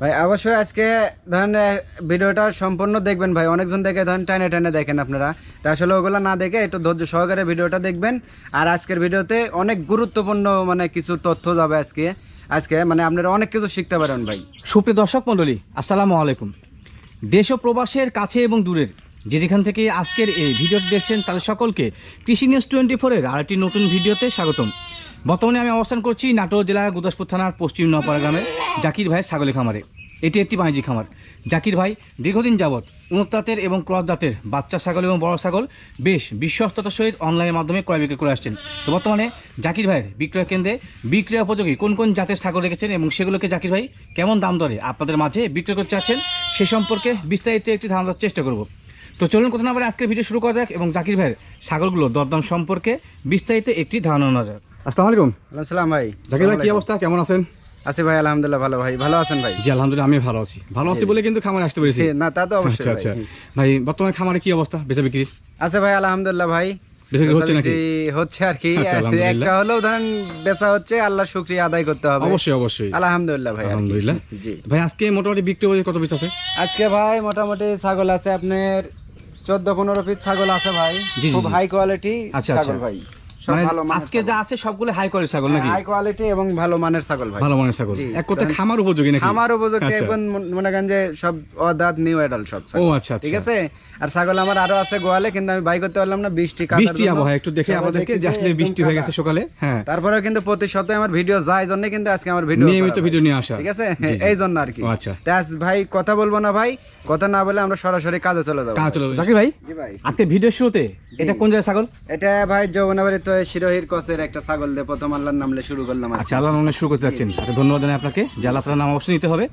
ভাই, অবশ্যই আজকে ধরেন ভিডিওটা সম্পূর্ণ দেখবেন ভাই। অনেকজন দেখে ধরেন, টানে টানে দেখেন আপনারা। তা আসলে ওগুলো না দেখে একটু ধৈর্য সহকারে ভিডিওটা দেখবেন। আর আজকের ভিডিওতে অনেক গুরুত্বপূর্ণ মানে কিছু তথ্য যাবে আজকে। আজকে মানে আপনারা অনেক কিছু শিখতে পারেন ভাই। সুপ্রিয় দর্শক মণ্ডলী, আসসালামু আলাইকুম। দেশ ও প্রবাসের কাছে এবং দূরের, যে যেখান থেকে আজকের এই ভিডিওটি দেখছেন, তাদের সকলকে কৃষি নিউজ টোয়েন্টি ফোরের আরেকটি নতুন ভিডিওতে স্বাগতম। বর্তমানে আমি অবস্থান করছি নাটোর জেলার গুদাসপুর থানার পশ্চিম নপাড়া গ্রামের জাকির ভাইয়ের ছাগলের খামারে। এটি একটি বাণিজ্যিক খামার। জাকির ভাই দীর্ঘদিন যাবৎ উন্নত জাতের এবং ক্রস দাঁতের বাচ্চা ছাগল এবং বড় ছাগল বেশ বিশ্বস্ততার সহিত অনলাইনের মাধ্যমে ক্রয় বিক্রয় করে আসছেন। তো বর্তমানে জাকির ভাইয়ের বিক্রয় কেন্দ্রে বিক্রয় উপযোগী কোন কোন জাতের ছাগল রেখেছেন এবং সেগুলোকে জাকির ভাই কেমন দাম দরে আপনাদের মাঝে বিক্রয় করতে চাচ্ছেন সে সম্পর্কে বিস্তারিত একটি ধারণা দেওয়ার চেষ্টা করব। তো চলুন কথা না বলে আজকের ভিডিও শুরু করা যাক এবং জাকির ভাইয়ের ছাগলগুলো দরদাম সম্পর্কে বিস্তারিত একটি ধারণা নেওয়া যাক। আসসালামু আলাইকুম। আসসালাম ভাই। জাকির ভাই কি অবস্থা? কেমন আছেন? আছি ভাই আলহামদুলিল্লাহ ভালো ভাই। ভালো আছেন ভাই? জি আলহামদুলিল্লাহ আমি ভালো আছি। ভালো আছি বলে কিন্তু খামারে আসতে পেরেছি। না তা তো অবশ্যই আচ্ছা আচ্ছা। ভাই। বর্তমানে খামারে কি অবস্থা? বেচা বিক্রি? আছে ভাই আলহামদুলিল্লাহ ভাই। বেচা হচ্ছে নাকি? হচ্ছে আর কি। আচ্ছা, একটা হলেও ধরেন বেচা হচ্ছে আল্লাহ শুক্রিয়া আদায় করতে হবে। অবশ্যই অবশ্যই। আলহামদুলিল্লাহ ভাই আলহামদুলিল্লাহ। জি। ভাই আজকে মোটামুটি বিক্রি হয়ে কত পিস আছে? আজকে ভাই মোটামুটি ছাগল আছে আপনার চোদ্দ পনেরো পিস ছাগল আছে ভাই। খুব হাই কোয়ালিটি আচ্ছা, ছাগল আচ্ছা। ভাই। সব মানে ভালো মানের আজকে যা আছে সবগুলো হাই কোয়ালিটি ছাগল নাকি? হাই কোয়ালিটি এবং ভালো মানের ছাগল ভাই। ভালো মানের ছাগল। এক কথা খামার উপযোগী নাকি? আমার উপযুক্ত আচ্ছা। এখন মনে করেন যে সব অদাত নিউ অ্যাডাল্ট সব ও আচ্ছা আচ্ছা। ঠিক আছে? আর ছাগল আমার আরও আছে গোয়ালে কিন্তু আমি বাই করতে পারলাম না বৃষ্টি কাদার বৃষ্টি আবহাওয়া একটু দেখে আমাদেরকে আসলে বৃষ্টি হয়ে গেছে সকালে। হ্যাঁ। তারপরেও কিন্তু প্রতি সপ্তাহে আমার ভিডিও যায় জন্য কিন্তু আজকে আমার ভিডিও নিয়মিত ভিডিও নিয়ে আসা। ঠিক আছে। এই জন্য আর কি। আচ্ছা। ভাই কথা বলব না ভাই। কথা না বলে আমরা সরাসরি কাজে চলে যাব। কাজ চলো জাকির ভাই জি ভাই। আজকে ভিডিও শুরুতে এটা কোন জায়গায় ছাগল? এটা ভাই যৌবনাবাড়ি তো শিরোহির কসের একটা ছাগল দিয়ে প্রথম আল্লাহর নামলে শুরু করলাম। আচ্ছা নামে শুরু করতে যাচ্ছেন আচ্ছা ধন্যবাদ জানাই আপনাকে যে আল্লাহ নাম অবশ্যই নিতে হবে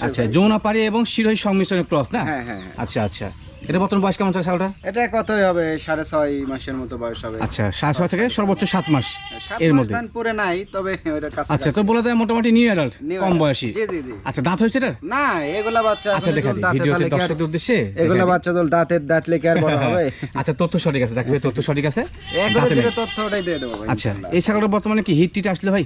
আচ্ছা। পাড়ি এবং সংমিশ্রণের ক্রস না হ্যাঁ হ্যাঁ হ্যাঁ। আচ্ছা আচ্ছা এটা বর্তমান বয়স কেমন চলে ছাগলটা এটা কতই হবে? সাড়ে ছয় মাসের মতো বয়স হবে। আচ্ছা সাড়ে ছয় থেকে সর্বোচ্চ সাত মাস এর মধ্যে। পুরে নাই তবে আচ্ছা তো বলে দেয় মোটামুটি নিউ অ্যাডাল্ট কম বয়সী। জি জি জি। আচ্ছা দাঁত হয়েছে না এগুলা বাচ্চা আচ্ছা এগুলো ভিডিওতে তাহলে কি আর- দর্শকদের উদ্দেশ্যে এগুলা বাচ্চা দল দাঁতের দাঁত লেগে আর বড় হবে। আচ্ছা তথ্য সঠিক আছে দেখবে তথ্য সঠিক আছে। তথ্য ওটাই দিয়ে দেবো আচ্ছা এই বর্তমানে কি হিট টিট আসলে ভাই?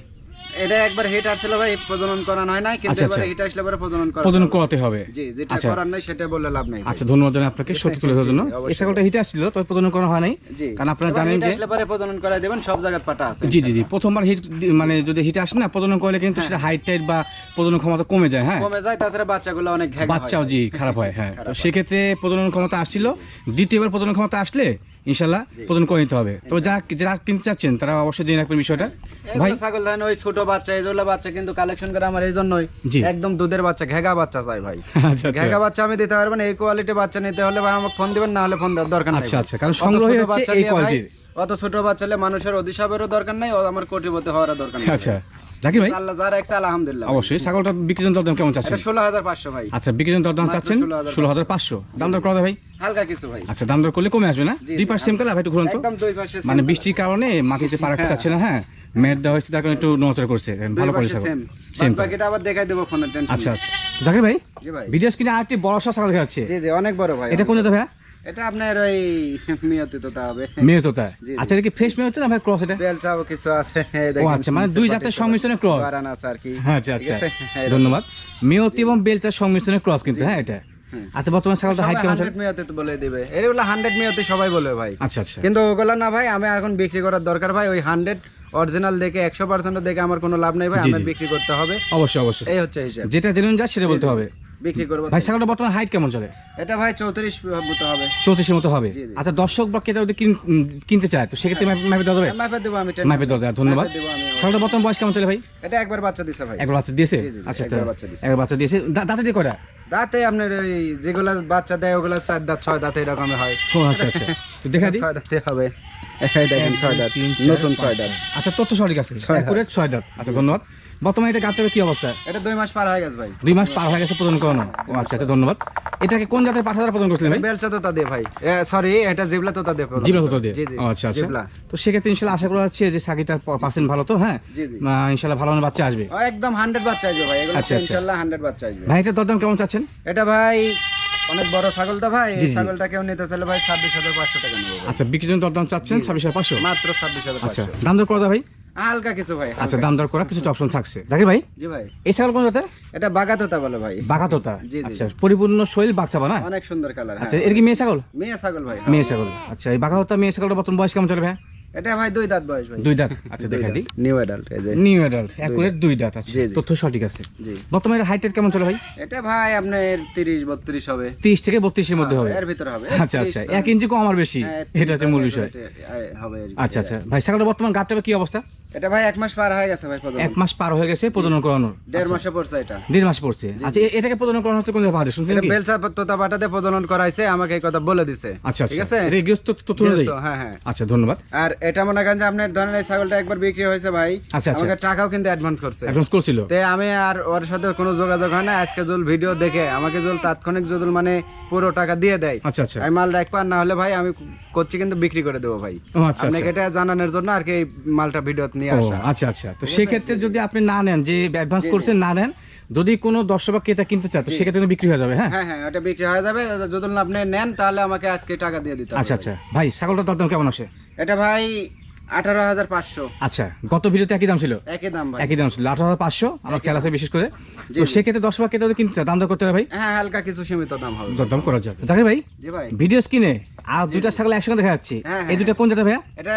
এটা একবার হিট আসছিল ভাই প্রজনন করানো হয় না কিন্তু আচ্ছা, এবারে আচ্ছা। হিট আসলে পরে প্রজনন করা প্রজনন করাতে হবে। জি যেটা আচ্ছা। করার নাই সেটা বললে লাভ নাই আচ্ছা ধন্যবাদ জানাই আপনাকে সত্যি তুলে ধরার জন্য। এই ছাগলটা হিট আসছিল তবে প্রজনন করা হয় নাই। কারণ আপনারা জানেন যে আসলে পরে প্রজনন দেবেন সব জায়গায় পাটা আছে। জি জি জি প্রথমবার হিট মানে যদি হিট আসে না প্রজনন করলে কিন্তু সেটা হাইট টাইট বা প্রজনন ক্ষমতা কমে যায় হ্যাঁ। কমে যায় তাছাড়া বাচ্চাগুলো অনেক ঘ্যাঘা বাচ্চাও জি খারাপ হয় হ্যাঁ। তো সেক্ষেত্রে প্রজনন ক্ষমতা আসছিল। দ্বিতীয়বার প্রজনন ক্ষমতা আসলে ইনশাল্লাহ প্রজনন করে নিতে হবে। তো যা যারা কিনতে চাচ্ছেন তারা অবশ্যই জেনে রাখবেন বিষয়টা। ভাই ছাগল ওই ছোট বাচ্চা বাচ্চা কিন্তু কালেকশন করে আমার এই জন্যই একদম দুধের বাচ্চা ঘেগা বাচ্চা চাই ভাই। আচ্ছা আচ্ছা। ঘেগা বাচ্চা আমি দিতে পারব না এই কোয়ালিটি বাচ্চা নিতে হলে ভাই আমাকে ফোন দিবেন না হলে ফোন দেওয়ার দরকার আচ্ছা, আচ্ছা, কারণ হচ্ছে বাচ্চা এই কোয়ালিটির। অত ছোট বাচ্চা হলে মানুষের অধিসাবেরও দরকার নাই আমার কোটিপতি হওয়ার দরকার আচ্ছা। জাকির ভাই? আল্লাহ যার একসা আলহামদুলিল্লাহ অবশ্যই। ছাগলটা বিক্রির জন্য কেমন চাচ্ছেন? ষোলো হাজার পাঁচশো ভাই। আচ্ছা বিক্রির জন্য চাচ্ছেন? ষোলো হাজার পাঁচশো। দাম দর করা ভাই? হালকা কিছু ভাই। আচ্ছা দাম দর করলে কমে আসবে না? দুই পাশ সেম কালার একটু ঘুরন্ত একদম দুই পাশে মানে বৃষ্টির কারণে মাটিতে পা হ্যাঁ। চাচ্ছে না হ্যাঁ? ম্যাট দেওয়া হয়েছে তার কারণে একটু নচর করছে। ভালো করে সেম সেম বাকিটা আবার দেখাই দেবো ফোনের টেনশন আচ্ছা আচ্ছা। জাকির ভাই জি ভাই। ভিডিও স্ক্রিনে আরেকটি বড় ছাগল দেখা যাচ্ছে জি জি অনেক বড় ভাই এটা কোন জায়গা ভাইয়া এটা আপনার ওই হবে। মেয়ে। আচ্ছা এটা কি ফ্রেশ মেয়ে হচ্ছে না ভাই ক্রস এটা? কিছু আছে ও আচ্ছা মানে দুই জাতের সংমিশ্রণে ক্রস বারান আছে আর কি। আচ্ছা আচ্ছা। ধন্যবাদ। মেয়তি এবং বেলচার সংমিশ্রণে ক্রস কিন্তু হ্যাঁ এটা? আচ্ছা বর্তমান ছাগলটা হাইট কেমন 100 মেয়াদে তো বলে দিবে। এগুলো হান্ড্রেড মেয়াদে সবাই বলবে ভাই। আচ্ছা আচ্ছা। কিন্তু ওগুলো না ভাই আমি এখন বিক্রি করার দরকার ভাই। ওই হান্ড্রেড অরিজিনাল দেখে একশো পার্সেন্ট দেখে আমার কোনো লাভ নেই ভাই আমার বিক্রি করতে হবে। অবশ্যই অবশ্যই। এই হচ্ছে হিসাব। যেটা জেনুইন যা সেটা বলতে হবে। বিক্রি করব ভাই ছাগলটা বর্তমান হাইট কেমন চলে? এটা ভাই চৌত্রিশ মতো হবে। চৌত্রিশের মতো হবে। আচ্ছা দর্শক বা ক্রেতা যদি কিনতে চায় তো সেক্ষেত্রে ম্যাপে ম্যাপে দেওয়া যাবে? মাপে দেবো আমি মাপে দেওয়া যাবে ধন্যবাদ। মাপে ছাগলটা বর্তমান বয়স কেমন চলে ভাই? এটা একবার বাচ্চা দিছে ভাই। একবার বাচ্চা দিয়েছে? আচ্ছা একবার আচ্ছা বাচ্চা দিয়েছে। একবার বাচ্চা দিয়েছে। দাঁতে দিয়ে কয়টা? দাঁতে আপনার ওই যেগুলা বাচ্চা দেয় ওগুলা চার দাঁত ছয় দাঁত এরকমের হয়। ও আচ্ছা আচ্ছা। তো দেখা দিই। ছয় দাঁতে হবে। এখানে দেখেন ছয় দাঁত। তিন, নতুন ছয় দাঁত। আচ্ছা তথ্য সঠিক আছে। ছয় দাঁত। আচ্ছা ধন্যবাদ। বর্তমানে এটা গাছের কি অবস্থা? এটা দুই মাস পার হয়ে গেছে ভাই। দুই মাস পার হয়ে গেছে প্রদান করানো? আচ্ছা আচ্ছা ধন্যবাদ। এটাকে কোন জাতের পাঠা দ্বারা প্রদান করছিলেন ভাই? বেলচা তোতা দিয়ে ভাই। সরি এটা জিবলা তোতা দিয়ে প্রদান জিবলা জি ও আচ্ছা আচ্ছা। তো সেক্ষেত্রে ইনশাল্লাহ আশা করা যাচ্ছে যে সাকিটার পার্সেন্ট ভালো তো হ্যাঁ? ইনশাল্লাহ ভালো মানের বাচ্চা আসবে। একদম হান্ড্রেড বাচ্চা আসবে ভাই। আচ্ছা, আচ্ছা। ইনশাল্লাহ হান্ড্রেড বাচ্চা আসবে। ভাই এটার দরদাম কেমন চাচ্ছেন? এটা ভাই অনেক বড় ছাগল তো ভাই এই ছাগলটা কেউ নিতে চাইলে ভাই ছাব্বিশ হাজার পাঁচশো টাকা নেব ভাই। আচ্ছা বিক্রির জন্য দরদাম চাচ্ছেন ছাব্বিশ হাজার পাঁচশো? মাত্র ছাব্বিশ হাজার আচ্ছা পাঁচশো। দাম দর করা যায় ভাই? হালকা কিছু ভাই আচ্ছা হালকা। দাম দর করা কিছু অপশন থাকছে। জাকির ভাই? জি ভাই। এই ছাগল কোন জাতের? এটা বাগাতোতা বলে ভাই। বাঘাতোতা। জি, জি, আচ্ছা পরিপূর্ণ শৈল বাচ্চা না? অনেক সুন্দর কালার আচ্ছা এর কি মেয়ে ছাগল? মেয়ে ছাগল ভাই মেয়ে ছাগল। আচ্ছা এই বাঘাতোতা মেয়ে ছাগলটা বর্তমান বয়স কেমন চলে ভাই এটা ভাই দুই দাঁত বয়স ভাই। দুই দাঁত? আচ্ছা দেখা দিই নিউ অ্যাডাল্ট এই যে। নিউ অ্যাডাল্ট একুরেট দুই দাঁত আচ্ছা। জি, জি। তথ্য সঠিক আছে। জি। বর্তমানে হাইটের কেমন চলে ভাই? এটা ভাই আপনার তিরিশ বত্রিশ হবে। তিরিশ থেকে বত্রিশের মধ্যে হবে। এর ভিতরে হবে। আচ্ছা আচ্ছা। এক ইঞ্চি কম আর বেশি। হ্যাঁ, এটা হচ্ছে মূল বিষয়। হবে আচ্ছা আচ্ছা। ভাই ছাগলের বর্তমান গাবটা কি অবস্থা? এটা ভাই এক মাস পার হয়ে গেছে ভাই প্রথম এক মাস পার হয়ে গেছে প্রজনন করানোর। দেড় মাসে পড়ছে এটা। দেড় মাস পড়ছে। আচ্ছা এটাকে প্রজনন করানো হচ্ছে কোন ভাবে শুনছেন কি? বেলসা তোতা প্রজনন করাইছে আমাকে এই কথা বলে দিছে। আচ্ছা ঠিক আচ্ছা আছে গৃহস্থ তথ্য অনুযায়ী? হ্যাঁ হ্যাঁ। আচ্ছা ধন্যবাদ। আর এটা মনে করেন যে আপনার ধরেন এই ছাগলটা একবার বিক্রি হয়েছে ভাই আচ্ছা, আচ্ছা। আমাকে টাকাও কিন্তু অ্যাডভান্স করছে। অ্যাডভান্স করছিল? তে আমি আর ওর সাথে কোনো যোগাযোগ হয় না আজকে জল ভিডিও দেখে আমাকে জল তাৎক্ষণিক জল মানে পুরো টাকা দিয়ে দেয়। আচ্ছা আচ্ছা। আমি মাল রাখব না হলে ভাই আমি করছি কিন্তু বিক্রি করে দেবো ভাই। আচ্ছা আপনাকে এটা জানানোর জন্য আর কি মালটা ভিডিও নিয়ে আসা। আচ্ছা আচ্ছা। তো সেক্ষেত্রে যদি আপনি না নেন যে অ্যাডভান্স করছেন না নেন যদি কোনো দর্শক বা ক্রেতা কিনতে চায় তো সেক্ষেত্রে কিন্তু বিক্রি হয়ে যাবে হ্যাঁ? হ্যাঁ হ্যাঁ ওটা বিক্রি হয়ে যাবে। যদি আপনি নেন তাহলে আমাকে আজকে টাকা দিয়ে দিতে আচ্ছা আচ্ছা। ভাই ছাগলটার দরদাম কেমন আসে? এটা ভাই আঠারো হাজার পাঁচশো। আচ্ছা গত ভিডিওতে একই দাম ছিল? একই দাম একই দাম ছিল আঠারো হাজার পাঁচশো আমার খেলা আছে বিশেষ করে। তো সেক্ষেত্রে দশ কিনতে দাম দর করতে হবে ভাই? হ্যাঁ হালকা কিছু সীমিত দাম হবে। দরদাম করা যাবে। জাকির ভাই ভাই। ভিডিও স্ক্রিনে আর দুইটা ছাগল একসঙ্গে দেখা যাচ্ছে। হ্যাঁ, এই দুটা কোন জাতের ভাইয়া? এটা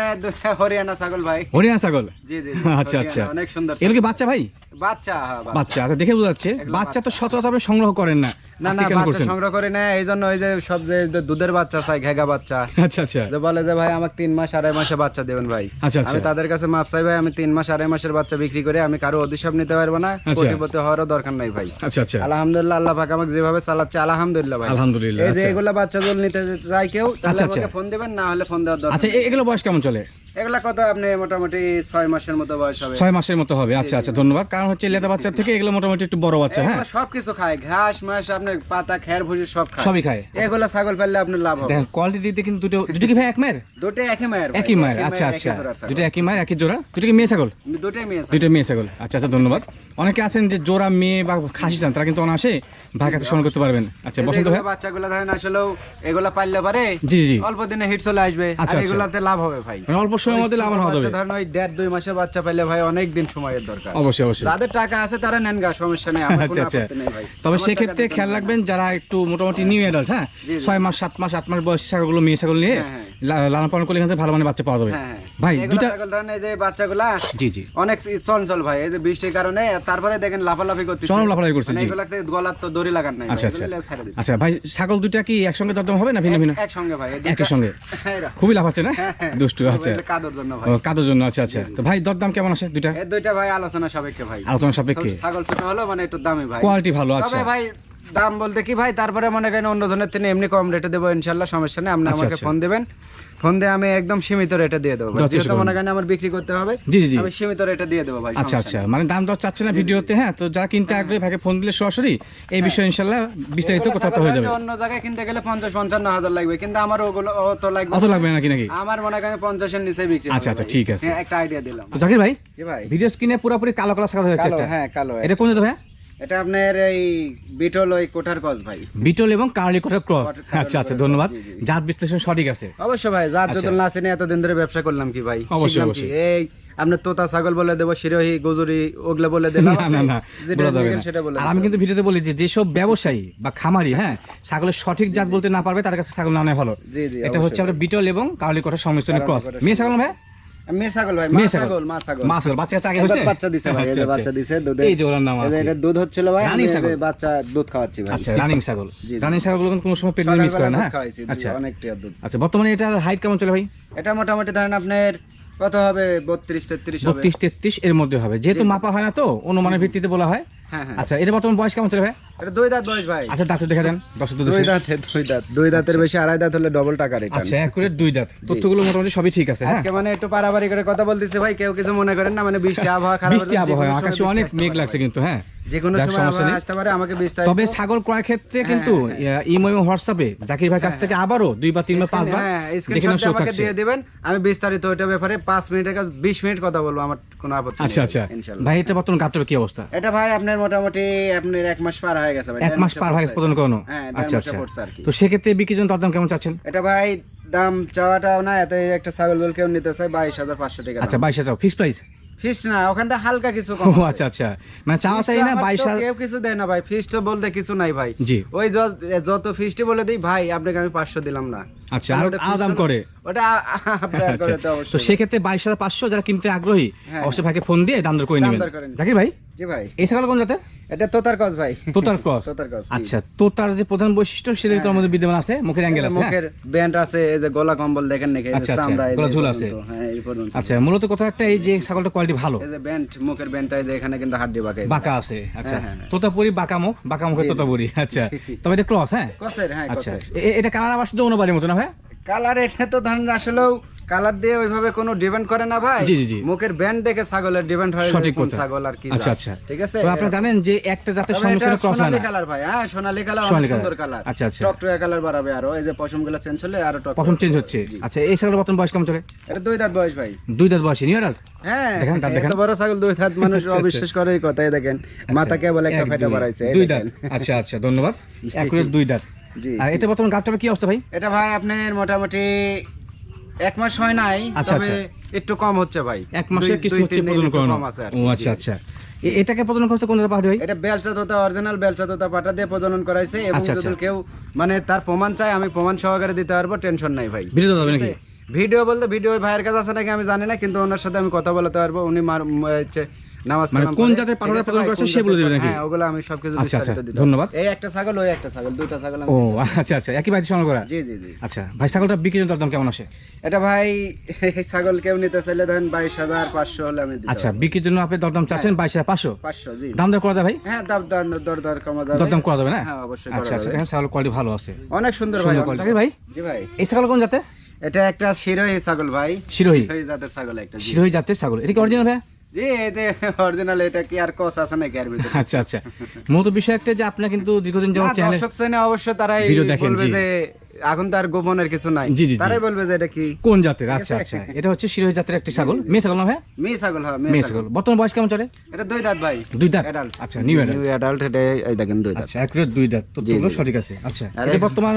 হরিয়ানা ছাগল ভাই। হরিয়ানা ছাগল? জি জি জি, আচ্ছা আচ্ছা। অনেক সুন্দর এগুলো কি বাচ্চা ভাই? বাচ্চা হ্যাঁ, বাচ্চা। বাচ্চা আচ্ছা দেখে বোঝা যাচ্ছে। বাচ্চা তো সচরাচর আপনি সংগ্রহ করেন না। না না বাচ্চা সংগ্রহ করে না এই জন্য ওই যে সব যে যে দুধের বাচ্চা চাই ঘেগা বাচ্চা। আচ্ছা আচ্ছা। যে বলে যে ভাই আমাকে তিন মাস আড়াই মাসে বাচ্চা দেবেন ভাই। আচ্ছা আমি তাদের কাছে মাপ চাই ভাই আমি তিন মাস আড়াই মাসের বাচ্চা বিক্রি করে আমি কারও অধিশাপ নিতে পারব না। কোটিপতি হওয়ারও দরকার নাই ভাই। আচ্ছা আচ্ছা। আলহামদুলিল্লাহ আল্লাহ পাক আমাকে যেভাবে চালাচ্ছে আলহামদুলিল্লাহ ভাই। আলহামদুলিল্লাহ এই যে এগুলা বাচ্চা জল নিতে চাই কেউ তাহলে আচ্ছা, আচ্ছা। আমাকে ফোন দেবেন না হলে ফোন দেওয়ার দরকার আচ্ছা এগুলো বয়স কেমন চলে এগুলা কত আপনি মোটামুটি ছয় মাসের মতো বয়স হবে? ছয় মাসের মতো হবে। আচ্ছা আচ্ছা ধন্যবাদ। কারণ হচ্ছে লেদা বাচ্চার থেকে এগুলো মোটামুটি একটু বড় বাচ্চা হ্যাঁ? সবকিছু খায়। ঘাস মাস আপনার পাতা খের ভুসি সব খায়। সবই খায়। এগুলা ছাগল ফেললে আপনার লাভ হবে। দেখেন কোয়ালিটি দিতে কিন্তু দুটো দুটো কি ভাই এক মায়ের? দুটো একই মায়ের একই মায়ের আচ্ছা আচ্ছা। দুটো একই মায়ের একই জোড়া? দুটো কি মেয়ে ছাগল? দুটোই মেয়ে দুটো মেয়ে ছাগল। আচ্ছা আচ্ছা ধন্যবাদ। অনেকে আছেন যে জোড়া মেয়ে বা খাসি চান তারা কিন্তু অনাসে ভাই কাছে করতে পারবেন। আচ্ছা বসন্ত ভাই? বাচ্চাগুলা ধরেন আসলেও এগুলা পাইলে পারে জি জি অল্প দিনে হিট চলে আসবে। আর আচ্ছা, আচ্ছা। এগুলাতে লাভ হবে ভাই। মানে অল্প সময়ের মধ্যে লাভ হওয়া যাবে। ধরেন ওই দেড় দুই মাসের বাচ্চা পাইলে ভাই অনেক দিন সময়ের দরকার। অবশ্যই অবশ্যই। যাদের টাকা আছে তারা নেন গা সমস্যা নেই আমার কোনো আচ্ছা। আচ্ছা আপত্তি নেই ভাই। তবে সেক্ষেত্রে খেয়াল রাখবেন যারা একটু মোটামুটি নিউ অ্যাডাল্ট হ্যাঁ। ছয় মাস সাত মাস আট মাস বয়সী ছাগলগুলো মেয়ে ছাগল নিয়ে হ্যাঁ, হ্যাঁ। লালন পালন করলে এখান ভালো মানে বাচ্চা পাওয়া যাবে। হ্যাঁ ভাই দুটা ছাগল ধরেন এই যে বাচ্চাগুলা জি জি। অনেক চঞ্চল ভাই এই যে বৃষ্টির কারণে তারপরে দেখেন লাফালাফি করতেছে। চরম লাফালাফি করছে, মানে জি। এগুলাতে গলার তো দড়ি লাগান নাই আচ্ছা, আচ্ছা। আচ্ছা ভাই ছাগল দুইটা কি একসঙ্গে দরদাম হবে না ভিন্ন ভিন্ন? এক- একসঙ্গে ভাই এই একই দুইটা- সঙ্গে এরা। খুবই লাভ হচ্ছে না। দুষ্টু আচ্ছা। কাদর জন্য ভাই? কাদর জন্য? আচ্ছা আচ্ছা। তো ভাই দরদাম কেমন আছে দুইটা? দুইটা ভাই আলোচনা সাপেক্ষে ভাই। আলোচনা সাপেক্ষে। ছাগল ছোট হলো মানে একটু দামি ভাই। কোয়ালিটি ভালো আছে তবে ভাই দাম বলতে কি ভাই? তারপরে মনে করেন অন্য জনের থেকে এমনি কম রেটে দেবো ইনশাল্লাহ সমস্যা নেই। আপনি আচ্ছা, আমাকে আচ্ছা। ফোন দেবেন। ফোন দিয়ে আমি একদম সীমিত রেটে দিয়ে দেবো যেহেতু মনে করেন আমার বিক্রি করতে হবে আমি সীমিত রেটে দিয়ে দেবো ভাই আচ্ছা আচ্ছা। মানে দাম দর চাচ্ছে না ভিডিওতে হ্যাঁ? তো যারা কিনতে আগ্রহী ভাইকে ফোন দিলে সরাসরি এই বিষয়ে ইনশাল্লাহ বিস্তারিত কথা হয়ে যাবে। অন্য জায়গায় কিনতে গেলে পঞ্চাশ পঞ্চান্ন হাজার লাগবে কিন্তু আমার ওগুলো অত লাগবে অত না। লাগবে নাকি নাকি? আমার মনে করেন পঞ্চাশের নিচে বিক্রি আচ্ছা, আচ্ছা, ঠিক আছে। হ্যাঁ, একটা আইডিয়া দিলাম। জাকির ভাই ভাই। ভিডিও স্ক্রিনে পুরোপুরি কালো কালো ছাগল হয়েছে হ্যাঁ কালো এটা কোন জাতের ভাই? এটা আপনার এই বিটল ওই কোঠার কস ভাই। বিটল এবং কার্লি কোটার ক্রস আচ্ছা আচ্ছা ধন্যবাদ। জাত বিশ্লেষণ সঠিক আছে। অবশ্যই ভাই যার আচ্ছা। যদি না চিনি এতদিন ধরে ব্যবসা করলাম কি ভাই? অবশ্যই, অবশ্যই। এই আপনার তোতা ছাগল বলে দেবো শিরোহি গুজুরি ওগুলো বলে দিলাম না না। সেটা বলে আর আমি কিন্তু ভিডিওতে বলি যে যেসব ব্যবসায়ী বা খামারি হ্যাঁ ছাগলের সঠিক জাত বলতে না পারবে তার কাছে ছাগল না নেওয়া ভালো। এটা হচ্ছে আমরা বিটল এবং কার্লি কোঠার সংমিশ্রণের ক্রস মেয়ে ছাগল ভাই? বাচ্চা দুধে খাওয়াচ্ছি আচ্ছা রানিং ছাগল। রানিং ছাগল কোনো সময় প্রেগনেন্ট মিস করে না দুধ হ্যাঁ আচ্ছা। দুধ। আচ্ছা বর্তমানে এটার হাইট কেমন চলে ভাই? এটা মোটামুটি ধরেন আপনার কত হবে? বত্রিশ তেত্রিশ বত্রিশ তেত্রিশ এর মধ্যে হবে। যেহেতু মাপা হয় না তো অনুমানের ভিত্তিতে বলা হয়। হ্যাঁ হ্যাঁ। আচ্ছা এটা বর্তমান বয়স কেমন চলে ভাই? এটা দুই দাঁত বয়স ভাই। আচ্ছা দাঁত দেখা দেন। দশ দুই দাঁতে দুই। দাঁত। দুই দাঁতের বেশি আড়াই দাঁত হলে ডবল টাকা রিটার্ন আচ্ছা একুরেট দুই দাঁত। তথ্যগুলো মোটামুটি সবই ঠিক আছে হ্যাঁ? আজকে মানে একটু পারাবারি করে কথা বলতেছি ভাই কেউ কিছু মনে করেন না মানে বৃষ্টি আবহাওয়া খারাপ বৃষ্টি আবহাওয়া আকাশে অনেক মেঘ লাগছে কিন্তু হ্যাঁ? যে কোনো সময় সমস্যা আসতে পারে আমাকে বিস্তারিত তবে ছাগল ক্রয় ক্ষেত্রে হ্যাঁ, কিন্তু হ্যাঁ, ইমো এবং হোয়াটসঅ্যাপে জাকির ভাইয়ের কাছ থেকে আবারও হ্যাঁ, দেখে দিয়ে দিবেন। আমি বিস্তারিত ওইটা ব্যাপারে মিনিটের কাছে বিশ মিনিট কথা বলব আমার কোনো আপত্তি আচ্ছা আচ্ছা। ভাই এটা বর্তমান গাবটার কি অবস্থা? এটা ভাই আপনার মোটামুটি আপনার এক মাস পার হয়ে গেছে ভাই এক মাস পার হয়ে পড়ছে। প্রদান করানো হ্যাঁ আচ্ছা আচ্ছা। তো সেক্ষেত্রে বিক্রির জন্য দাম কেমন চাচ্ছেন? এটা ভাই দাম চাওয়াটাও না এত একটা ছাগল কেউ নিতে চাই বাইশ হাজার পাঁচশো টাকা আচ্ছা বাইশ হাজার ফিক্স প্রাইস? ফিস না ওখান হালকা কিছু ও আচ্ছা আচ্ছা। মানে চাওয়া চাই না বাইশ কেউ কিছু দেয় না ভাই। ফিস্ট বলতে কিছু নাই ভাই। জি। ওই যত- ফিস্ট ফিসটি বলে দিই ভাই আপনাকে আমি পাঁচশো দিলাম না। আচ্ছা আর করে? ওটা আচ্ছা তো তো অবশ্যই। সেক্ষেত্রে বাইশ হাজার পাঁচশো যারা কিনতে আগ্রহী হ্যাঁ, অবশ্যই ভাইকে ফোন দিয়ে দাম দর করে নেবেন। জাকির ভাই? জি ভাই। এই ছাগল কোন জাতের? এটা তোতার কস ভাই। তোতার ক্রস? তোতার ক্রস জি। আচ্ছা তোতার যে প্রধান বৈশিষ্ট্য সেটা তোর মধ্যে বিদ্যমান আছে মুখের অ্যাঙ্গেল আছে হ্যাঁ? মুখের ব্যান্ড আছে এই যে গলা কম্বল দেখেন নাকি এই যে আচ্ছা, আচ্ছা, চামড়া গলা ঝুল আছে। হ্যাঁ আচ্ছা মূলত কথা একটা এই যে ছাগলটা কোয়ালিটি ভালো। এই যে ব্যান্ড মুখের ব্যান্ডটা এই যে এখানে কিন্তু হাড্ডি বাঁকা বাঁকা আছে আচ্ছা। হ্যাঁ, হ্যাঁ। তোতাপুরি বাঁকা মুখ বাঁকা মুখের। তোতাপুরি আচ্ছা। তবে এটা ক্রস হ্যাঁ? কসের হ্যাঁ আচ্ছা। এটা কালার আবার যৌনবাড়ির মতো না ভাই কালার এটা তো ধরেন আসলেও কালার দিয়ে ওইভাবে কোনো ডিপেন্ড করে না ভাই। জি, জি। মুখের ব্যান্ড দেখে ছাগলের ডিপেন্ড হয় সঠিক কথা। ছাগল আর কি আচ্ছা আচ্ছা। ঠিক আছে? তো আপনারা জানেন যে একটা জাতের সঙ্গে ক্রস হয় না। কালার ভাই। হ্যাঁ সোনালী কালার অনেক সুন্দর কালার আচ্ছা, আচ্ছা। টকটকে কালার বাড়াবে আরও। এই যে পশমগুলো চেঞ্জ হলে আরও টক প্রথম চেঞ্জ হচ্ছে। আচ্ছা এই ছাগলের বর্তমান বয়স কেমন চলে? এটা দুই দাঁত বয়স ভাই। দুই দাঁত বয়সী নিউ অ্যাডাল্ট হ্যাঁ দেখেন, দাঁত দেখেন। বড় ছাগল দুই দাঁত মানুষ আচ্ছা, আচ্ছা। অবিশ্বাস করে এই কথাই দেখেন। মাথা কেবল একটা এক, ফেটে। বাড়াইছে দুই দাঁত। আচ্ছা আচ্ছা ধন্যবাদ। একুরেট দুই দাঁত। আর এটা বর্তমান কি অবস্থা ভাই? এটা ভাই আপনার মোটামুটি এক মাস হয় নাই আচ্ছা, তবে একটু কম হচ্ছে ভাই। এক মাসের কিছু হচ্ছে প্রদান করানো। ও আচ্ছা আচ্ছা। এটাকে প্রদান করতে কোন ভাই এটা বেলচা তোতা অরিজিনাল বেলচা তোতা দিয়ে করাইছে এবং আচ্ছা, যদি আচ্ছা। কেউ মানে তার প্রমাণ চাই আমি প্রমাণ সহকারে দিতে পারব টেনশন নাই ভাই। ভিডিও নাকি? ভিডিও বলতে ভিডিও ভাইয়ের কাছে আছে নাকি আমি জানি না কিন্তু ওনার সাথে আমি কথা বলতে পারব। উনি মার- হচ্ছে নামাজ মানে কোন জাতের পাঠাটা প্রদান ভাই, সে বলে দেবে নাকি? হ্যাঁ ওগুলো আমি সবকিছু আচ্ছা, আচ্ছা, ধন্যবাদ। এই একটা ছাগল ওই একটা ছাগল দুইটা ছাগল ও আচ্ছা আচ্ছা একই বাড়িতে সংগ্রহ করা? জি জি জি। আচ্ছা ভাই ছাগলটা বিক্রির জন্য দাম কেমন আসে? এটা ভাই এই ছাগল কেউ নিতে চাইলে ধরেন হলে আমি আচ্ছা বিক্রির জন্য আপনি দরদাম চাচ্ছেন জি। দাম দর করা যায় ভাই? হ্যাঁ দাম দাম দর দর কমা যাবে। দরদাম করা যাবে না? হ্যাঁ অবশ্যই আচ্ছা আচ্ছা দেখেন ছাগল কোয়ালিটি ভালো আছে। অনেক সুন্দর ভাই ভাই। জি ভাই। এই ছাগল কোন জাতে এটা একটা শিরোহী ছাগল ভাই। শিরোহী? জাতের ছাগল একটা। শিরোহী জাতের ছাগল। এটা কি অরিজিনাল ভাই জি এতে অরিজিনাল এটা কি আর কস আছে নাকি আর ভিতরে? আচ্ছা আচ্ছা। মূলত বিষয় একটা যে আপনার কিন্তু দীর্ঘদিন যেমন অবশ্যই তারা দর্শক শ্রেণি অবশ্য তারাই ভিডিও দেখেন, যে এখন তার গোপনের কিছু নাই। জি, জি, জি। তারাই বলবে যে এটা কি? কোন জাতের? আচ্ছা আচ্ছা। এটা হচ্ছে শিরোহী জাতের একটি ছাগল। মেয়ে ছাগল না ভাই মেয়ে ছাগল হ্যাঁ মেয়ে ছাগল। বর্তমান বয়স কেমন চলে? এটা দুই দাঁত ভাই। দুই দাঁত? অ্যাডাল্ট আচ্ছা নিউ অ্যাডাল্ট নিউ অ্যাডাল্ট এটা এই দেখেন দুই দাঁত। আচ্ছা একুরেট দুই দাঁত। তো তোমরা সঠিক আছে। আচ্ছা এটা বর্তমান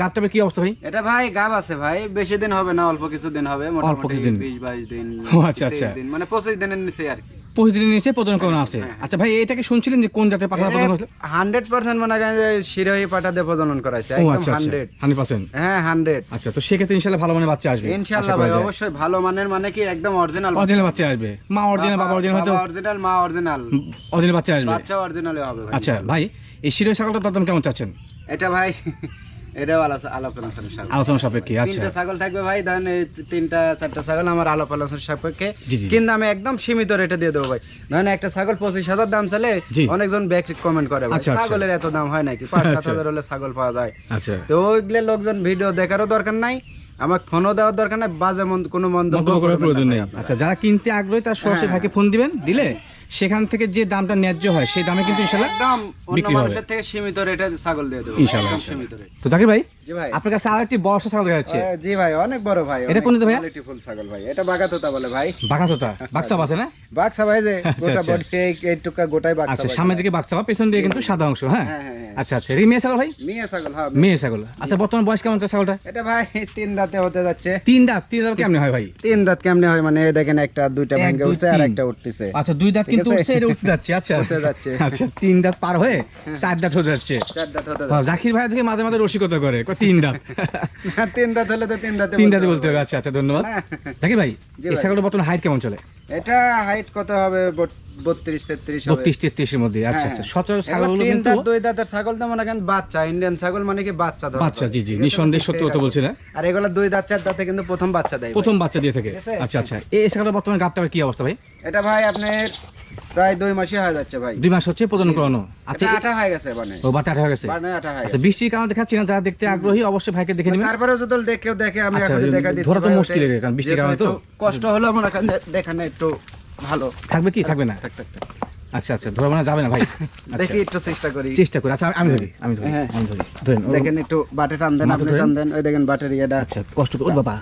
গাবটাবে কি অবস্থা ভাই? এটা ভাই গাব আছে ভাই। বেশি দিন হবে না অল্প কিছু দিন হবে মোটামুটি কিছুদিন। বিশ বাইশ দিন ও, আচ্ছা, আচ্ছা। মানে পঁচিশ দিনের নিচে আর কি। প্রতিদিন নিচে প্রদান করানো আছে? হ্যাঁ, হ্যাঁ। আচ্ছা ভাই এটাকে শুনছিলেন যে কোন জাতের পাঠা প্রদান হয়েছিল হান্ড্রেড পার্সেন্ট মনে করেন যে শিরোহী পাটা দিয়ে প্রজনন করাইছে ও আচ্ছা আচ্ছা। হান্ড্রেড। Hundred percent? হ্যাঁ হান্ড্রেড। আচ্ছা তো সেক্ষেত্রে ইনশাল্লাহ ভালো মানের বাচ্চা আসবে ইনশাআল্লাহ ভাই অবশ্যই ভালো মানের মানে কি একদম অরিজিনাল অরিজিনাল বাচ্চা আসবে। মা অরিজিনাল বাবা অরিজিনাল হয়তো অরিজিনাল মা অরিজিনাল অরিজিনাল বাচ্চা আসবে। বাচ্চা অরিজিনালে হবে আচ্ছা ভাই এই শিরোই ছাগলটার দাম কেমন চাচ্ছেন? এটা ভাই এটাও আলোচনা আলোচনা সাপেক্ষে আচ্ছা। তিনটা ছাগল থাকবে ভাই ধরেন এই তিনটা চারটা ছাগল আমার আলাপ আলোচনা সাপেক্ষে। জি, জি। কিন্তু আমি একদম সীমিত রেটে দিয়ে দেবো ভাই। ধরেন একটা ছাগল পঁচিশ হাজার দাম চলে অনেকজন ব্যাক কমেন্ট করে ভাই। ছাগলের এত দাম হয় নাকি? পাঁচ সাত আচ্ছা। হাজার হলে ছাগল পাওয়া যায়। আচ্ছা। তো ওইগুলো লোকজন ভিডিও দেখারও দরকার নাই আমাকে ফোনও দেওয়ার দরকার নাই বাজে কোনো মন্তব্য মন্তব্য করার প্রয়োজন নেই। আচ্ছা যারা কিনতে আগ্রহী তার সরাসরি হ্যাঁ। ভাইকে ফোন দিবেন দিলে? সেখান থেকে যে দামটা ন্যায্য হয় সেই দামে কিন্তু ইনশাল্লাহ একদম অন্য বিক্রি হবে। মানুষের থেকে সীমিত রেটে ছাগল দিয়ে দেবো। ইনশাআল্লাহ, একদম সীমিত রেট। তো জাকির ভাই জি ভাই। আপনার কাছে আর বর্ষা ছাগল দেখা যাচ্ছে আহ, জি ভাই অনেক বড় ভাই এটা কোন জাতের ভাইয়া? কোয়ালিটিফুল ছাগল ভাই। এটা বাগাতোতা বলে ভাই। বাঘাতোতা বাক্সা আছে না? বাক্সা ভাই যে গোটা আচ্ছা। বডি এইটুকা গোটাই বাক্সা আচ্ছা ভাই। সামনের দিকে বাক্সা পেছন দিকে কিন্তু সাদা অংশ হ্যাঁ? হ্যাঁ হ্যাঁ হ্যাঁ। আচ্ছা আচ্ছা। এটা মেয়ে ছাগল ভাই? মেয়ে ছাগল মেয়ে ছাগল। আচ্ছা বর্তমান বয়স কেমন ছাগলটা? এটা ভাই তিন দাঁতে হতে যাচ্ছে। তিন দাঁত তিন দাঁত কেমন হয় ভাই? তিন দাঁত কেমনে হয় মানে এই দেখেন একটা দুইটা এক, ভেঙে দুই, উঠছে আর তিন। একটা উঠতেছে। আচ্ছা দুই দাঁত ঠিক কিন্তু আছে? উঠছে এটা উঠতে যাচ্ছে আচ্ছা। যাচ্ছে। আচ্ছা তিন দাঁত পার হয়ে চার দাঁত হতে যাচ্ছে। চার দাঁত হতে হ্যাঁ, জাকির ভাই থেকে মাঝে মাঝে রসিকতা করে তিন দাঁত। তিন দাঁত হলে তো তিন দাঁতে তিন দাঁতে বলতে হবে। আচ্ছা আচ্ছা ধন্যবাদ। হ্যাঁ। জাকির ভাই এই ছাগলের বর্তমান হাইট কেমন চলে? এটা হাইট কত হবে? বত্রিশ তেত্রিশ হবে। বত্রিশ তেত্রিশের মধ্যে। আচ্ছা হ্যাঁ, আচ্ছা। সচরাচর ছাগলগুলো কিন্তু দুই দাঁতের ছাগল তো মনে করেন বাচ্চা ইন্ডিয়ান ছাগল মানে কি বাচ্চা ধরা বাচ্চা জি জি। নিঃসন্দেহে সত্যি কথা বলছি না। আর এগুলো দুই দাঁত চার দাঁতে কিন্তু প্রথম বাচ্চা দেয় প্রথম বাচ্চা দিয়ে থাকে। আচ্ছা আচ্ছা। এই ছাগলের বর্তমান গাবটা কি অবস্থা ভাই? এটা ভাই আপনার প্রায় দুই মাসই হয়ে যাচ্ছে ভাই। দুই মাস হচ্ছে প্রদান করানো। আচ্ছা এটা হয়ে গেছে মানে। ও বাটা হয়ে গেছে। মানে আঠা হয়ে আচ্ছা গেছে। বৃষ্টির কারণে দেখাচ্ছি না যারা দেখতে আগ্রহী অবশ্যই ভাইকে দেখে নেবেন। তারপরেও যদি দেখেও দেখে আমি আচ্ছা, এখন দেখা দিচ্ছি ধরা তো মুশকিল কারণ বৃষ্টির কারণে তো। কষ্ট হলো করেন দেখানো একটু ভালো। থাকবে কি? থাকবে না? থাক থাক থাক। আচ্ছা আচ্ছা ধরা মানে যাবে না ভাই? আচ্ছা, দেখি একটু চেষ্টা করি। চেষ্টা করি। আচ্ছা আমি ধরি আমি ধরি হ্যাঁ। আমি ধরি। ধরেন দেখেন একটু বাটে টান দেন আপনি টান দেন। ওই দেখেন বাটের ইয়াটা। আচ্ছা কষ্ট করে বাবা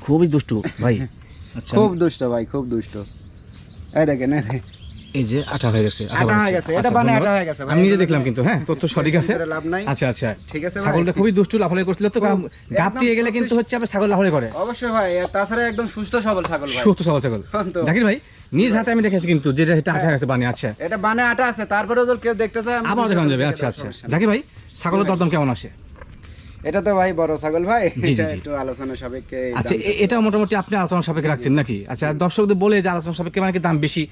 খুবই দুষ্টু ভাই। আচ্ছা। খুব দুষ্ট ভাই খুব দুষ্ট। এই দেখেন। এই যে আটা হয়ে গেছে আটা হয়ে গেছে, এটা আচ্ছা, ধন্যবাদ। আটা হয়ে গেছে আমি নিজে দেখলাম কিন্তু হ্যাঁ তথ্য সঠিক আছে। লাভ নাই। আচ্ছা আচ্ছা। ঠিক আছে ছাগলটা খুবই দুষ্টু করছিল তো কারণ গাপ দিয়ে গেলে কিন্তু হচ্ছে আপনার ছাগল করে। অবশ্যই ভাই তাছাড়া একদম সুস্থ সবল ছাগল ভাই। সুস্থ সবল ছাগল। জাকির ভাই নিজ হাতে আমি দেখেছি কিন্তু যেটা এটা আঠা গেছে বানিয়ে আচ্ছা। এটা বানে আটা আছে যদি কেউ দেখতে চায় আবার দেখানো যাবে আচ্ছা আচ্ছা। জাকির ভাই ছাগলের দরদাম কেমন আসে? এটা তো ভাই বড় ছাগল ভাই। একটু আলোচনা সাপেক্ষে আচ্ছা এটা মোটামুটি আপনি আলোচনা সাপেক্ষে রাখছেন নাকি? আচ্ছা দর্শকদের বলে যে আলোচনা সাপেক্ষে মানে কি দাম বেশি?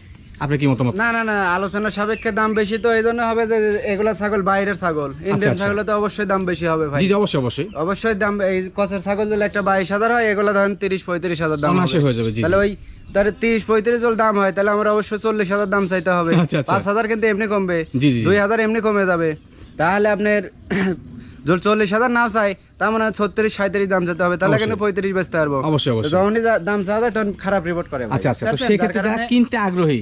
আপনি কি মতামত? না না না আলোচনা সাপেক্ষে দাম বেশি তো এই জন্য হবে যে এগুলা ছাগল বাইরের ছাগল। ইন্ডিয়ান আচ্ছা। ছাগলে তো অবশ্যই দাম বেশি হবে ভাই। জি অবশ্যই অবশ্যই। অবশ্যই দাম এই কচের ছাগল যদি একটা বাইশ হাজার হয় এগুলা ধরেন তিরিশ পঁয়ত্রিশ হাজার দাম হয়ে যাবে জি তাহলে ওই তাহলে তিরিশ পঁয়ত্রিশ যদি দাম হয় তাহলে আমরা অবশ্যই চল্লিশ হাজার দাম চাইতে হবে। আচ্ছা, আচ্ছা। পাঁচ হাজার কিন্তু এমনি কমবে। দুই হাজার এমনি কমে যাবে। তাহলে আপনার যদি চল্লিশ হাজার না চাই তার মানে ছত্রিশ সাঁত্রিশ দাম চাইতে হবে। তাহলে পঁয়ত্রিশ বেচতে পারব। অবশ্যই অবশ্যই। যখনই দাম চাওয়া যায় তখন খারাপ রিপোর্ট করে আচ্ছা আচ্ছা তো সেক্ষেত্রে যারা কিনতে আগ্রহী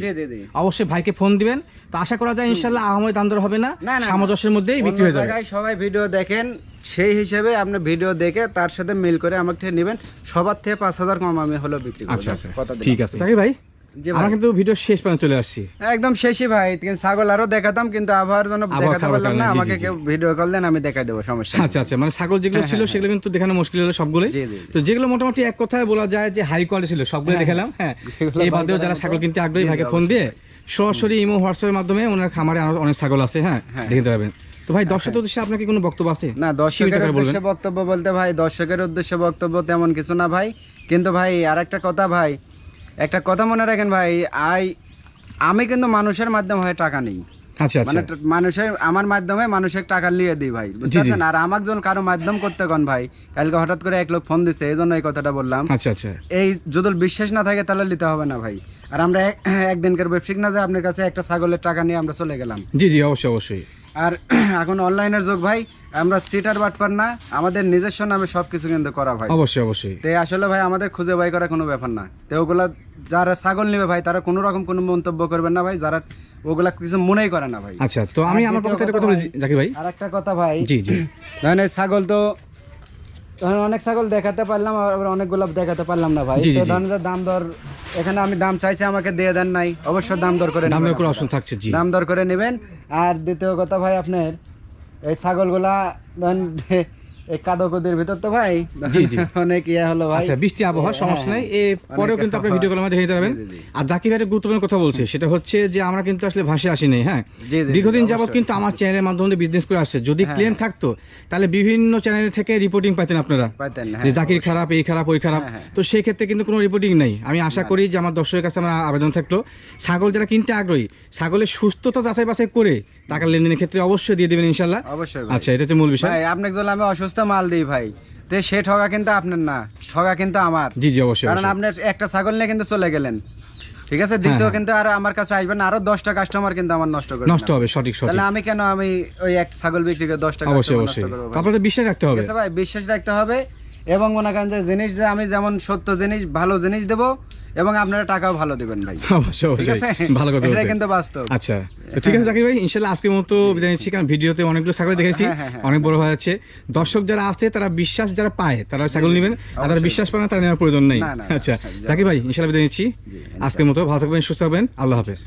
অবশ্যই ভাইকে ফোন দিবেন। তো আশা করা যায় ইনশাল্লাহ আহমদ দাম দর হবে না। সামঞ্জস্যের মধ্যেই বিক্রি হয়ে যাবে। সবাই ভিডিও দেখেন সেই হিসেবে আপনি ভিডিও দেখে তার সাথে মিল করে আমাকে নেবেন। সবার থেকে পাঁচ হাজার কম আমি হলো বিক্রি আচ্ছা আচ্ছা। কথা ঠিক আছে। জি ভাই। আমরা কিন্তু ভিডিও শেষ পর্যন্ত চলে আসছি। একদম শেষই ভাই ছাগল আরও দেখাতাম কিন্তু আবহাওয়ার জন্য দেখাতে পারলাম না আমাকে জি, জি। কেউ ভিডিও কল আমি দেখাই দেবো সমস্যা আচ্ছা আচ্ছা মানে ছাগল যেগুলো ছিল সেগুলো কিন্তু দেখানো মুশকিল হলো সবগুলোই। জি, জি, জি। তো যেগুলো মোটামুটি এক কথায় বলা যায় যে হাই কোয়ালিটি ছিল সবগুলো দেখালাম হ্যাঁ। এই বাদেও যারা ছাগল কিনতে আগ্রহী ভাইকে ফোন দিয়ে সরাসরি ইমো হোয়াটসঅ্যাপের মাধ্যমে ওনার খামারে আরও অনেক ছাগল আছে হ্যাঁ হ্যাঁ। দেখে যাবেন তো ভাই দর্শক উদ্দেশ্যে আপনার কি কোনো বক্তব্য আছে? না দর্শকের উদ্দেশ্যে বক্তব্য বলতে ভাই দর্শকের উদ্দেশ্যে বক্তব্য তেমন কিছু না ভাই। কিন্তু ভাই আর একটা কথা ভাই একটা কথা মনে রাখেন ভাই আই আমি কিন্তু মানুষের মাধ্যমে হয় টাকা নেই। আচ্ছা আচ্ছা। মানে মানুষের আমার মাধ্যমে মানুষের টাকা নিয়ে দিই ভাই বুঝতে আর আমাকে যখন কারও মাধ্যম করতে কন ভাই কালকে হঠাৎ করে এক লোক ফোন দিছে এই জন্য এই কথাটা বললাম। আচ্ছা আচ্ছা। এই যদি বিশ্বাস না থাকে তাহলে নিতে হবে না ভাই। আর আমরা একদিনকার ব্যবসায়িক না যে আপনার কাছে একটা ছাগলের টাকা নিয়ে আমরা চলে গেলাম। জি জি অবশ্যই অবশ্যই। আর এখন অনলাইনের যুগ ভাই আমরা চিটার বাটপার না আমাদের নিজস্ব নামে সবকিছু কিন্তু করা ভাই। অবশ্যই অবশ্যই। তো আসলে ভাই আমাদের খুঁজে বাই করা কোনো ব্যাপার না। তো ওগুলা যারা ছাগল নেবে ভাই তারা কোনো রকম কোনো মন্তব্য করবেন না ভাই যারা ওগুলা কিছু মনেই করে না ভাই। আচ্ছা তো আমি আমার পক্ষ থেকে কথা বলি ভাই- জাকির ভাই। আর একটা কথা ভাই জি জি। ছাগল তো ধরেন অনেক ছাগল দেখাতে পারলাম আবার অনেকগুলো দেখাতে পারলাম না ভাই। তো। ধরেন দাম দর এখানে আমি দাম চাইছি আমাকে দিয়ে দেন নাই অবশ্যই দাম দর করে দাম দর অপশন থাকছে জি। দাম দর করে নেবেন। আর দ্বিতীয় কথা ভাই আপনার এই ছাগলগুলা ধরেন এই কাদকুদির ভিতর তো ভাই? জি, জি। অনেক ইয়ে হলো ভাই। আচ্ছা বৃষ্টি আবহাওয়া হ্যাঁ, সমস্যা নাই। হ্যাঁ। এ পরেও কিন্তু আপনি ভিডিও কলের মাধ্যমে দেখে যাবেন। জি, জি, জি। আর জাকির ভাই গুরুত্বপূর্ণ কথা বলছে সেটা হচ্ছে যে আমরা কিন্তু আসলে ভাষে আসি নাই হ্যাঁ? দীর্ঘদিন যাবত কিন্তু আমার চ্যানেলের মাধ্যমে বিজনেস করে আসছে। যদি হ্যাঁ, ক্লিয়ার থাকতো তাহলে বিভিন্ন চ্যানেল থেকে রিপোর্টিং পাইতেন আপনারা। যে হ্যাঁ জাকির খারাপ এই খারাপ ওই খারাপ। হ্যাঁ, হ্যাঁ। তো সেই ক্ষেত্রে কিন্তু কোনো রিপোর্টিং নেই। আমি আশা করি যে আমার দর্শকের কাছে আমার আবেদন থাকল। ছাগল যারা কিনতে আগ্রহী ছাগলের সুস্থতা যাচাই বাছাই করে টাকা লেনদেনের ক্ষেত্রে অবশ্যই দিয়ে দেবেন ইনশাল্লাহ অবশ্যই আচ্ছা এটা হচ্ছে মূল বিষয়। আপনাকে আমি অসুস্থ মাল দিই ভাই। তো সে ঠগা কিন্তু আপনার না ঠগা কিন্তু আমার। জি জি অবশ্যই কারণ। আপনার একটা ছাগল নিয়ে কিন্তু চলে গেলেন। ঠিক আছে? দ্বিতীয় হ্যাঁ। কিন্তু আর আমার কাছে আসবেন না, আরও দশটা কাস্টমার কিন্তু আমার নষ্ট করবে নষ্ট হবে সঠিক সঠিক। তাহলে আমি কেন আমি ওই এক ছাগল বিক্রি করে দশটা অবশ্যই অবশ্যই নষ্ট করব? তারপরে বিশ্বাস রাখতে হবে। ভাই? বিশ্বাস রাখতে হবে। এবং মনে করেন যে জিনিস যে আমি যেমন সত্য জিনিস ভালো জিনিস দেব এবং আপনারা টাকাও ভালো দিবেন ভাই। অবশ্যই অবশ্যই। ভালো কথা এটা কিন্তু বাস্তব। আচ্ছা তো ঠিক আছে জাকির ভাই ইনশাল্লাহ আজকের মতো বিদায় নিচ্ছি কারণ ভিডিওতে অনেকগুলো ছাগল দেখেছি হ্যাঁ, হ্যাঁ, হ্যাঁ। অনেক বড় হয়ে যাচ্ছে। দর্শক যারা আছে তারা বিশ্বাস যারা পায় তারা ছাগল নেবেন। আর যারা বিশ্বাস পায় না তারা নেওয়ার প্রয়োজন নেই। আচ্ছা হ্যাঁ, জাকির ভাই ইনশাল্লাহ বিদায় নিচ্ছি। আজকের মতো ভালো থাকবেন সুস্থ থাকবেন। আল্লাহ হাফেজ।